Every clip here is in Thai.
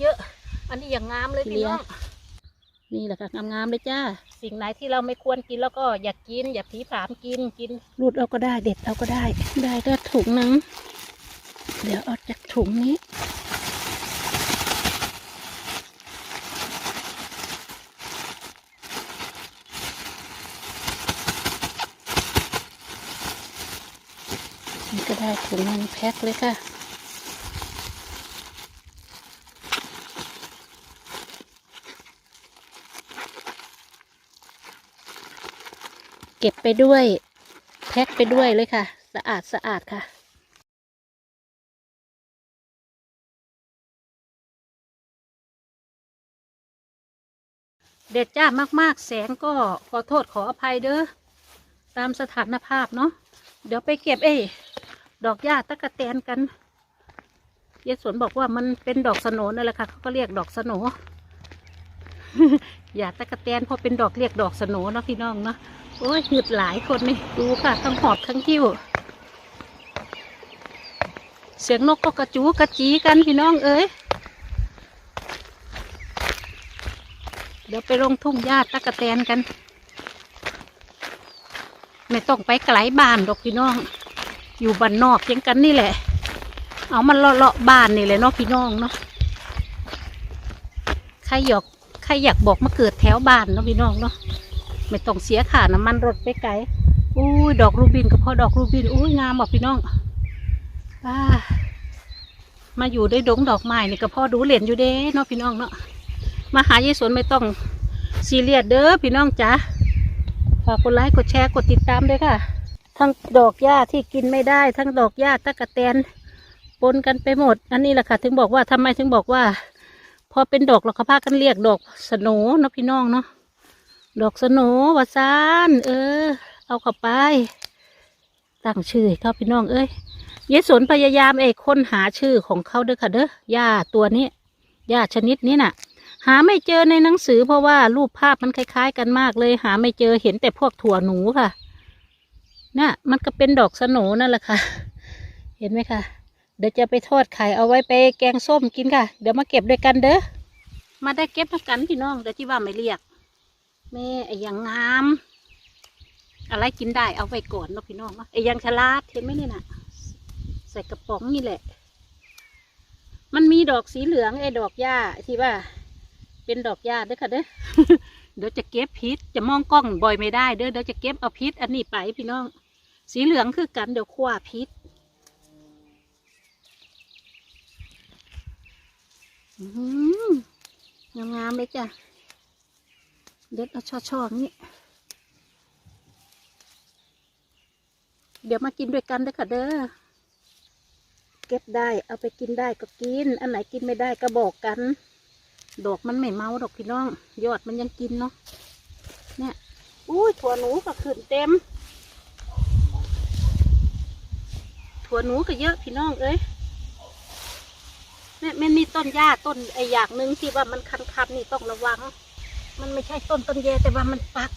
เยอะ อันนี้อย่างงามเลยพี่น้องนี่แหละค่ะงามๆเลยจ้า สิ่งไหนที่เราไม่ควรกินแล้วก็อย่ากิน อย่าผีผามกินกินรูดเอาก็ได้เด็ดเอาก็ได้ ได้ก็ถุงหนึงเดี๋ยวเอาจากถุงนี้นี่ก็ได้ถุงหนึงแพ็คเลยค่ะ เก็บไปด้วยแพ็คไปด้วยเลยค่ะ สะอาดสะอาดค่ะ เด็ดจ้ามากๆ แสงก็ขอโทษขออภัยเด้อตามสถานภาพเนาะเดี๋ยวไปเก็บเอ้ยดอกหญ้าตะกะแตนกันยายสวนบอกว่ามันเป็นดอกสโนนั่นแหละค่ะเขาก็เรียกดอกสโน อย่าตะกะแตนพราะเป็นดอกเรียกดอกสโนเนาะพี่น้องเนาะโอ้ยหืดหลายคนนี่ดูค่ะทั้งหอบทั้งคิ้วเสียงนกก็กระจูกระจีกันพี่น้องเอ้ยเดี๋ยวไปลงทุ่งหญ้าตะกะแตนกัน ไม่ต้องไปไกลบ้านดอกพี่น้อง อยู่บ้านนอกเพียงกันนี่แหละ เอามันเลาะๆบ้านนี่แหละเนาะพี่น้องเนาะใครอยาก ใครอยากบอกมาเกิดแถวบ้านเนาะพี่น้องเนาะไม่ต้องเสียค่าน้ำมันรถไปไกลอุ้ยดอกรูบินก็พอดอกรูบินอุ้ยงามบอกพี่น้องอามาอยู่ได้ดงดอกไม้นี่ก็พอดูเหรียญอยู่เด้เนาะพี่น้องเนาะมาหายายสวนไม่ต้องซีเรียสเด้อพี่น้องจ๋าฝากกดไลค์กดแชร์กดติดตามด้วยค่ะ ทั้งดอกหญ้าที่กินไม่ได้ ทั้งดอกหญ้าตะกะแตนปนกันไปหมด อันนี้แหละค่ะ ถึงบอกว่าทำไมถึงบอกว่า พอเป็นดอกเราก็พากันเรียกดอกสโนเนาะพี่น้องเนาะดอกสโนวาซานเออ เอาเข้าไป ตั้งชื่อให้เขาพี่น้องเอ้ยยายสนพยายามเอกค้นหาชื่อของเขาเด้อค่ะเด้อหญ้าตัวนี้หญ้าชนิดนี้น่ะ หาไม่เจอในหนังสือเพราะว่ารูปภาพมันคล้าย ๆ กันมากเลย หาไม่เจอเห็นแต่พวกถั่วหนูค่ะน่ะมันก็เป็นดอกสโหนนั่นแหละค่ะ เห็นไหมคะ เดี๋ยวจะไปทอดไข่เอาไว้ไปแกงส้มกินค่ะ เดี๋ยวมาเก็บด้วยกันเด้อ มาได้เก็บมากันพี่น้องเดี๋ยวที่ว่าไม่เรียกแม่ไอ้ยังงาม อะไรกินได้เอาไว้ก่อนเนาะพี่น้องเนาะไอ้ยังฉลาดเห็นไหมเนี่ยนะใส่กระป๋องนี่แหละ มันมีดอกสีเหลืองไอ้ดอกหญ้าที่ว่า เป็นดอกหญ้าเด้อค่ะเด้อ เดี๋ยวจะเก็บพิษจะมองกล้องบ่อยไม่ได้เด้อเดี๋ยวจะเก็บเอาพิษอันนี้ไปพี่น้อง สีเหลืองคือกันเดี๋ยวคว้าพิษอื้อหือ งามๆเลยจ้ะ เด็ดเอาช่อๆนี้ เดี๋ยวมากินด้วยกันเด้อค่ะเด้อ เก็บได้ เอาไปกินได้ก็กิน อันไหนกินไม่ได้ก็บอกกัน ดอกมันไม่เมาดอกพี่น้อง ยอดมันยังกินเนาะ เนี่ยอุ้ยถั่วหนูก็ขึ้นเต็ม ถั่วหนูก็เยอะพี่น้องเอ้ย เนี่ยมันมีต้นหญ้าต้นไออย่างหนึ่งที่ว่ามันคันๆนี่ต้องระวัง มันไม่ใช่ต้นต้นแยแต่ว่ามันปัก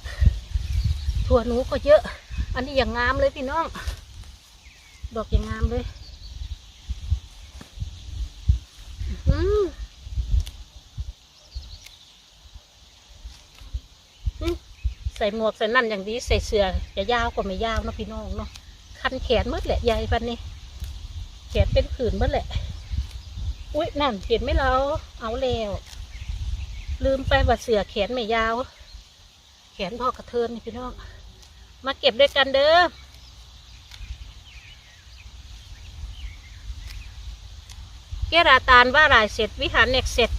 ถั่วหนูก็เยอะ อันนี้อย่างงามเลยพี่น้อง ดอกอย่างงามเลยอืมใส่หมวกใส่นั่นอย่างดีใส่เสื้อจะยาวกว่าไม่ยาวนาะพี่น้องเนาะคันแขนมืดแหละใหญ่ปันนี้แขนเป็นผื่นมืดแหละ อุ้ยนั่นเห็นไหมเราเอาแล้วลืมไปว่าเสือแขนไม่ยาว แขนพ่อกระเทินนี่พี่น้องมาเก็บด้วยกันเด้อเกราตานว่ารายเสร็จ วิหารเนกเสร็จ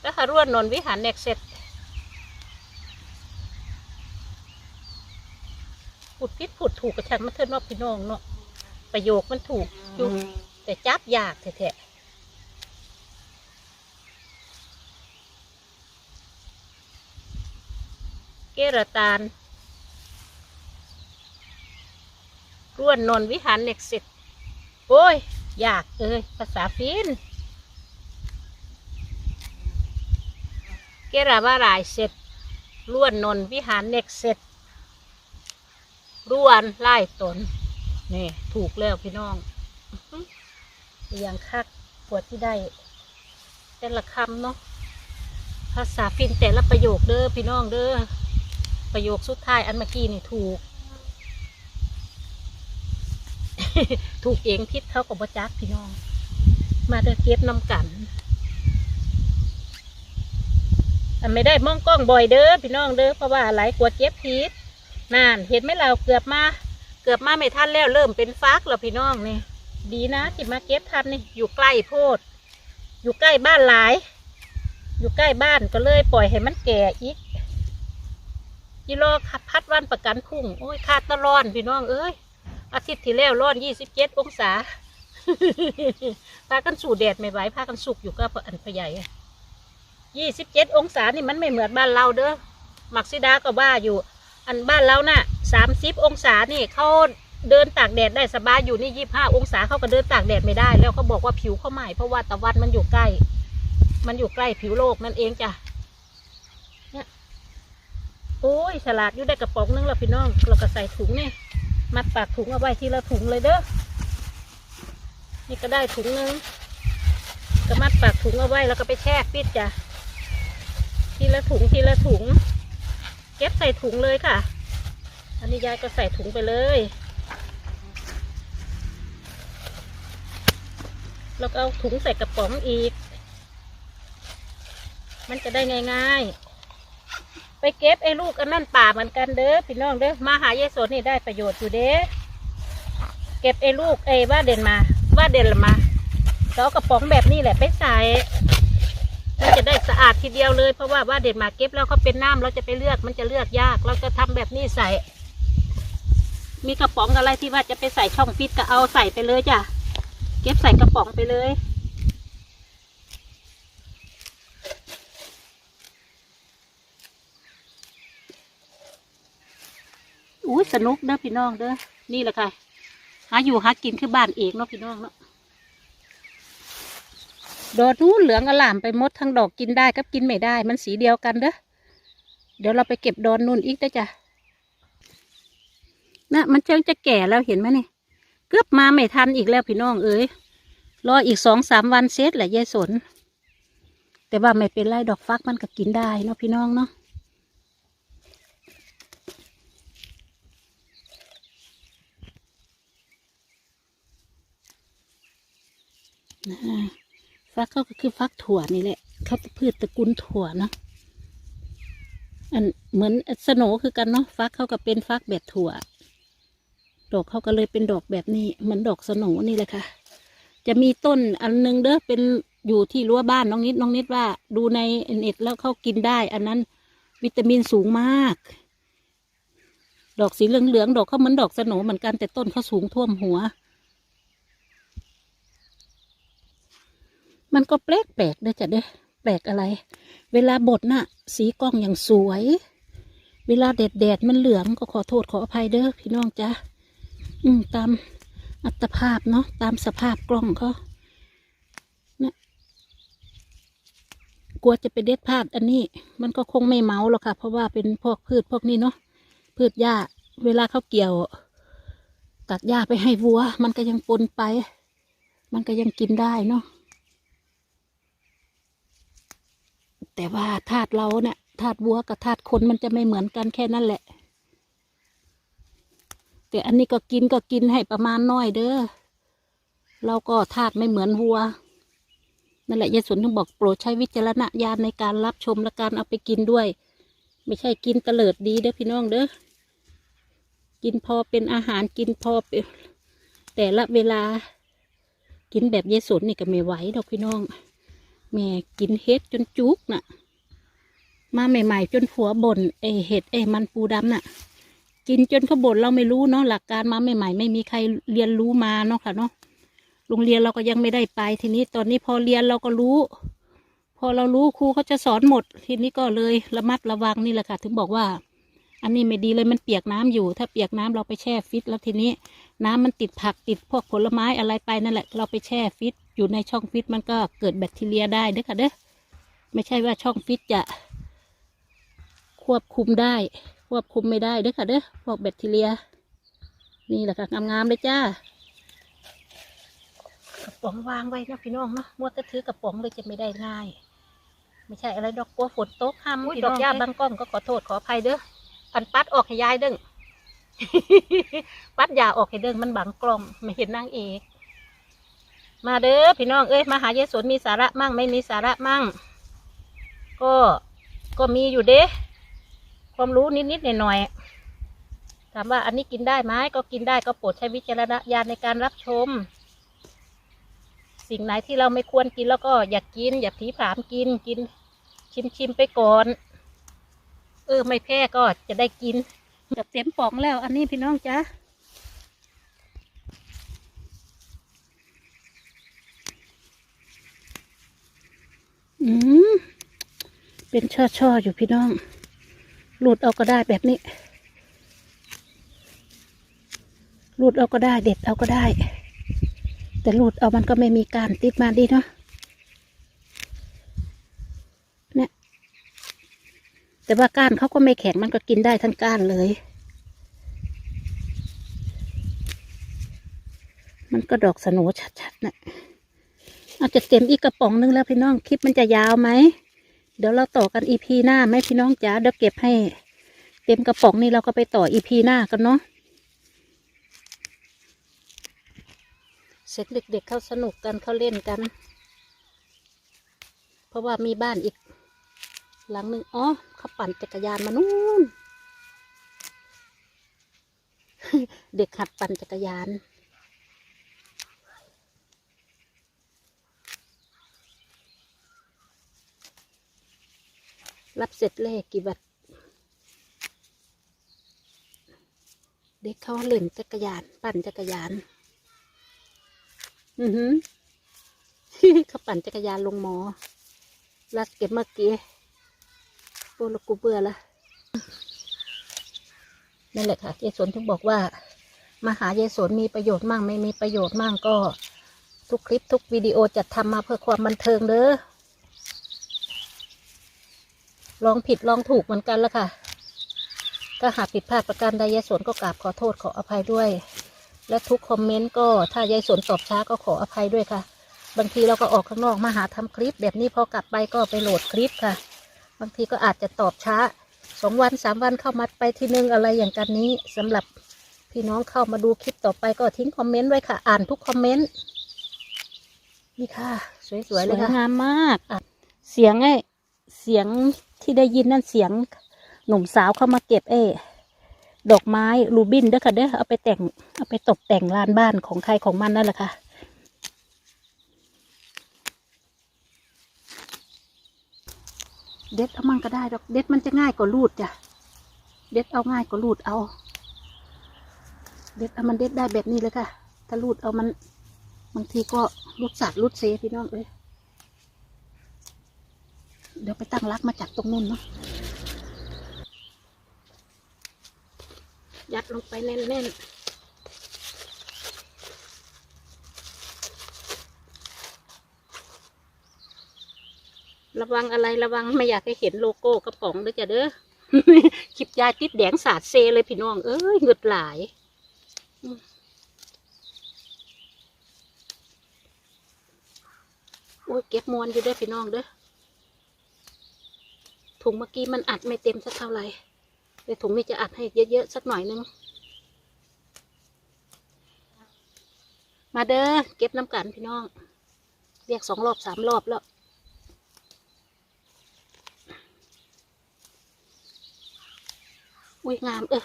แล้วหาร่วนนนวิหารเนกเสร็จพูดพิษพูด ถูกกระชันมาเทินว่าพี่น้องเนาะประโยคมันถูกอยู่แต่จับยากแท้ๆเกราตานร่วนนนวิหารเน็กสิตโอ้ยยากเอ้ยภาษาฟินเกราว่ารายเสร็จร่วนนนวิหารเน็กเสร็จ ร่วนไล่ตนนี่ถูกแล้วพี่น้องอย่างคักปวดที่ได้ แต่ละคำเนาะภาษาฟินแต่ละประโยคเด้อพี่น้องเด้อประโยคสุดท้ายอันเมื่อกี้นี่ถูก ถูกเองพิษเขากับบจักพี่น้อง มาเด้อเก็บน้ำกันอันไม่ได้มองกล้องบ่อยเด้อพี่น้องเด้อเพราะว่าหลายกว่าเจ็บพิษ นานเห็นไหมเราเกือบมา เกือบมาไม่ทันแล้วเริ่มเป็นฟักแล้วพี่น้องนี่ ดีนะที่มาเก็บทันนี่อยู่ใกล้โพด อยู่ใกล้บ้านหลาย อยู่ใกล้บ้านก็เลยปล่อยให้มันแก่อีกยีโรขับพัดวันประกันพุ่งโอ้ยคาดตะร้อนพี่น้องเอ้ยอาทิตย์ที่แล้วร้อนยี่สิบเจ็ดองศาพากันสู่แดดไม่ไหวพากันสุกอยู่ก็อันพใหญ่ยี่สิบเจ็ดองศานี่มันไม่เหมือนบ้านเราเด้อมักซิดาก็ว่าอยู่ อันบ้านเราน่ะสามสิบองศานี่เขาเดินตากแดดได้สบายอยู่นี่ยี่ห้าองศาเขาก็เดินตากแดดไม่ได้ แล้วเขาบอกว่าผิวเขาไหม้เพราะว่าตะวันมันอยู่ใกล้ มันอยู่ใกล้ผิวโลกนั่นเองจ้ะเนี่ยโอ้ยฉลาดอยู่ได้กระป๋องนึงแล้วพี่น้องเราก็ใส่ถุงเนี่ยมัดปากถุงเอาไว้ทีละถุงเลยเด้อนี่ก็ได้ถุงนึงก็มัดปากถุงเอาไว้แล้วก็ไปแช่ฟิตจ้ะทีละถุงทีละถุง เก็บใส่ถุงเลยค่ะ อันนี้ยายก็ใส่ถุงไปเลย แล้วก็เอาถุงใส่กระป๋องอีก มันจะได้ง่ายๆ ไปเก็บไอ้ลูกอันนั่นป่าเหมือนกันเด้อพี่น้องเด้อ มาหายายสนนี่ได้ประโยชน์อยู่เด้เก็บไอ้ลูกไอ้ว่าเด่นมา ว่าเด่นละมาแล้วเอากระป๋องแบบนี้แหละไปใส่ มันจะได้สะอาดทีเดียวเลย เพราะว่าว่าเด็ดมาเก็บแล้วเขาเป็นน้ำเราจะไปเลือกมันจะเลือกยาก เราจะทำแบบนี้ใส่ มีกระป๋องอะไรที่ว่าจะไปใส่ช่องฟิตก็เอาใส่ไปเลยจ้ะเก็บใส่กระป๋องไปเลยอุ้ยสนุกเด้อพี่น้องเด้อนี่แหละค่ะหาอยู่หากินคือบ้านเองเนาะพี่น้องเนาะ ดอกนู้นเหลืองอลามไปมดทั้งดอกกินได้กับกินไม่ได้ มันสีเดียวกันเด้อเดี๋ยวเราไปเก็บดอนนู่นอีกได้จ้ะนะมันเจิงจะแก่แล้วเห็นไหมนี่เกือบมาไม่ทันอีกแล้วพี่น้องเอ้ยรออีกสองสามวันเสร็จแหละยายสน แต่ว่าไม่เป็นไรดอกฟักมันก็กินได้เนาะพี่น้องเนาะนะ ฟักเขาก็คือฟักถั่วนี่แหละ เขาพืชตระกูลถั่วเนาะอันเหมือนสโนคือกันเนาะฟักเขาก็เป็นฟักแบบถั่ว ดอกเขาก็เลยเป็นดอกแบบนี้เหมือนดอกสโนนี่แหละค่ะ จะมีต้นอันนึงเด้อเป็นอยู่ที่รั้วบ้านน้องนิดน้องนิดว่า ดูในเน็ตแล้วเขากินได้ อันนั้นวิตามินสูงมาก ดอกสีเหลืองๆดอกเขาเหมือนดอกสโนเหมือนกันแต่ต้นเขาสูงท่วมหัว มันก็แปลกแปลกเด้อจ้ะเด้อแปลกอะไร เวลาบดน่ะ สีกล้องอย่างสวย เวลาแดดแดดมันเหลืองก็ขอโทษขออภัยเด้อพี่น้องจ้ะอืมตามอัตภาพเนาะตามสภาพกล้องเขานะกลัวจะไปเด็ดพลาดอันนี้ มันก็คงไม่เมาหรอกค่ะ เพราะว่าเป็นพวกพืชพวกนี้เนาะพืชหญ้า เวลาเขาเกี่ยว ตัดหญ้าไปให้วัว มันก็ยังปนไป มันก็ยังกินได้เนาะ แต่ว่าธาตุเราเนี่ยธาตุวัวกับธาตุคนมันจะไม่เหมือนกันแค่นั้นแหละ แต่อันนี้ก็กินก็กินให้ประมาณน้อยเด้อเราก็ธาตุไม่เหมือนวัว นั่นแหละยายสนถึงบอกโปรดใช้วิจารณญาณในการรับชมและการเอาไปกินด้วย ไม่ใช่กินเตลิดดีเด้อพี่น้องเด้อกินพอเป็นอาหารกินพอเป็นแต่ละเวลา กินแบบยายสนนี่ก็ไม่ไหวดอกพี่น้อง แม่กินเห็ดจนจุกน่ะ มาใหม่ ๆ จนผัวบ่นเอเห็ดเอมันปูดำน่ะ กินจนเขาบ่นเราไม่รู้เนาะหลักการมาใหม่ ๆ ไม่มีใครเรียนรู้มาเนาะค่ะเนาะโรงเรียนเราก็ยังไม่ได้ไปทีนี้ตอนนี้พอเรียนเราก็รู้ พอเรารู้ครูเขาจะสอนหมด ทีนี้ก็เลยระมัดระวังนี่แหละค่ะ ถึงบอกว่า อันนี้ไม่ดีเลยมันเปียกน้ำอยู่ ถ้าเปียกน้ำเราไปแช่ฟิตแล้วทีนี้ น้ำมันติดผักติดพวกผลไม้อะไรไปนั่นแหละ เราไปแช่ฟิต อยู่ในช่องฟิตมันก็เกิดแบคทีเรียได้เด้อค่ะเด้อไม่ใช่ว่าช่องฟิตจะ ควบคุมได้ ควบคุมไม่ได้เด้อค่ะเด้อพวกแบคทีเรีย นี่แหละค่ะงามๆเลยจ้ากระป๋องวางไว้นะพี่น้องเนาะมัวแต่ถือกระป๋องเลยจะไม่ได้ง่าย ไม่ใช่อะไรดอกกลัวฝนตกห้ามอุ้ยพี่ดน้ออกงหญ้าย่าบาบางงกล้องก็ขอโทษขออภัยเด้ออันปัดออกให้ยายเด้งปัดยาออกให้เด้งมันบังกล้องไม่เห็นนางเอก มาเด้อพี่น้องเอ้ยมาหายายสนมีสาระมั่งไม่มีสาระมั่ง ก็ก็มีอยู่เด้ความรู้นิดๆหน่อยๆถามว่าอันนี้กินได้ไหมก็กินได้ก็โปรดใช้วิจารณญาณในการรับชม สิ่งไหนที่เราไม่ควรกินแล้วก็อย่ากกิน อย่าผีผามกินกิน ชิมชิมไปก่อน เออไม่แพ้ก็จะได้กินจะเต็มป่องแล้ว อันนี้พี่น้องจ๊ะ อืมเป็นช่อๆอยู่พี่น้อง หลุดเอาก็ได้แบบนี้ หลุดเอาก็ได้ เด็ดเอาก็ได้ แต่หลุดเอามันก็ไม่มีการติดมาดีเนาะเนี่ยแต่ว่าก้านเขาก็ไม่แข็งมันก็กินได้ทั้งก้านเลย มันก็ดอกสโหนชัดๆนะ อาจจะเต็มอีกกระป๋องนึงแล้วพี่น้องคลิปมันจะยาวไหมเดี๋ยวเราต่อกันอีพีหน้าไหมพี่น้องจ๋าเดี๋ยวเก็บให้ เต็มกระป๋องนี่เราก็ไปต่ออีพีหน้ากันเนาะเสร็จเด็กๆเขาสนุกกันเขาเล่นกัน เพราะว่ามีบ้านอีก หลังหนึ่งอ๋อเขาปั่นจักรยานมานู่น เด็กหัดปั่นจักรยาน รับเสร็จเลขกี่บาทเด็กเขาเล่นจักรยาน ปั่นจักรยาน อือหือเขาปั่นจักรยานลงหมอลัดเก็บเมื่อกี้ปวดกูเบื่อละนั่นแหละค่ะเจสนถึงบอกว่า มาหาเยสนมีประโยชน์มั่งไม่มีประโยชน์มั่งก็ ทุกคลิปทุกวิดีโอจัดทำมาเพื่อความบันเทิงเด้อ ลองผิดลองถูกเหมือนกันละค่ะ ถ้าหากผิดพลาดประการใดยายสนก็กราบขอโทษขออภัยด้วย และทุกคอมเมนต์ก็ถ้ายายสนตอบช้าก็ขออภัยด้วยค่ะ บางทีเราก็ออกข้างนอกมาหาทำคลิป แบบนี้พอกลับไปก็ไปโหลดคลิปค่ะ บางทีก็อาจจะตอบช้าสองวันสามวันเข้ามาไปทีนึงอะไรอย่างกันนี้สำหรับพี่น้องเข้ามาดูคลิปต่อไปก็ทิ้งคอมเมนต์ไว้ค่ะ อ่านทุกคอมเมนต์นี่ค่ะ สวยๆเลยค่ะงามมาก เสียงไอ้เสียง ที่ได้ยินนั่นเสียงหนุ่มสาวเข้ามาเก็บเอดอกไม้รูบินเด้อค่ะเด้อเอาไปแต่งเอาไปตกแต่งลานบ้านของใครของมันนั่นแหละค่ะเด็ดเอามันก็ได้ดอกเด็ดมันจะง่ายกว่ารูดจ้ะเด็ดเอาง่ายกว่ารูดเอา เด็ดเอามันเด็ดได้แบบนี้เลยค่ะ ถ้ารูดเอามันบางทีก็รูดสัตว์รูดเซพี่น้องเอ้ย ดี๋ยวไปตั้งรักมาจากตรงนู้นเนาะยัดลงไปแน่นๆระวังอะไรระวังไม่อยากให้เห็นโลโก้กระป๋องด้วยจ้ะเด้อคลิปยายติดแดงสาดเซเลยพี่น้อง เอ้ยเหงืดหลาย โอ้ยเก็บมวนอยู่ด้อพี่น้องเด้อ ถุงเมื่อกี้มันอัดไม่เต็มสักเท่าไหร่เดี๋ยวถุงนี้จะอัดให้เยอะๆสักหน่อยนึง มาเด้อเก็บน้ำกันพี่น้อง เรียกสองรอบสามรอบแล้วอุ้ยงามเออ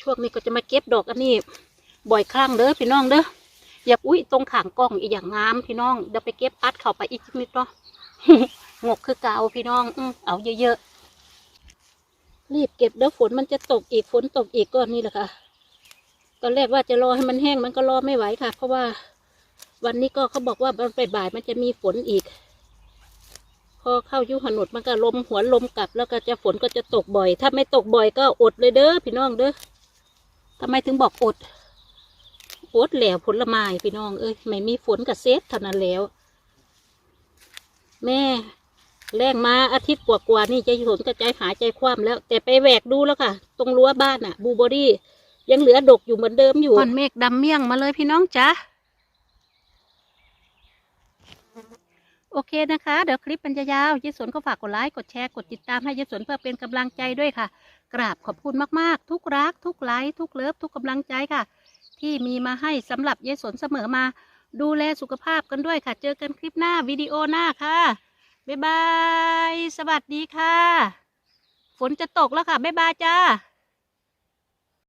ช่วงนี้ก็จะมาเก็บดอกอันนี้ บ่อยครั้งเด้อพี่น้องเด้ออย่าอุ้ยตรงขางกล้องอีกอย่างงามพี่น้องเดี๋ยวไปเก็บอัดเข้าไปอีกนิดเนาะ งกคือเกาพี่น้องอมเอาเยอะๆ รีบเก็บเดี๋ยวฝนมันจะตกอีกฝนตกอีกก็นี่แหละค่ะ ตอนแรกว่าจะรอให้มันแห้งมันก็รอไม่ไหวค่ะ เพราะว่าวันนี้ก็เขาบอกว่ามันไปบ่ายมันจะมีฝนอีก พอเข้ายุหนุดมันก็ลมหัวลมกลับ แล้วก็จะฝนก็จะตกบ่อย ถ้าไม่ตกบ่อยก็อดเลยเด้อพี่น้องเด้อทำไมถึงบอกอดอดแหล้วผลไม้พี่น้องเอ้ยไม่มีฝนกับเซฟเท่านั้นแล้ว แม่ แรงมาอาทิตย์กว่าๆนี่ใจสนกับใจหายใจคว่ำแล้ว แต่ไปแหวกดูแล้วค่ะ ตรงรั้วบ้านอะบูเบอรี่ ยังเหลือดกอยู่เหมือนเดิมอยู่ก้อนเมฆดำเมี่ยงมาเลยพี่น้องจ๊ะโอเคนะคะ เดี๋ยวคลิปมันจะยาวเยสนก็ฝากกดไลค์กดแชร์กดติดตามให้เยสนเพื่อเป็นกำลังใจด้วยค่ะ กราบขอบคุณมากๆ ทุกรัก ทุกไลค์ทุกเลิฟทุกกำลังใจค่ะ ที่มีมาให้สำหรับเยสนเสมอมา ดูแลสุขภาพกันด้วยค่ะ เจอกันคลิปหน้าวิดีโอหน้าค่ะ บ๊ายบาย สวัสดีค่ะ ฝนจะตกแล้วค่ะ บ๊ายบายจ้า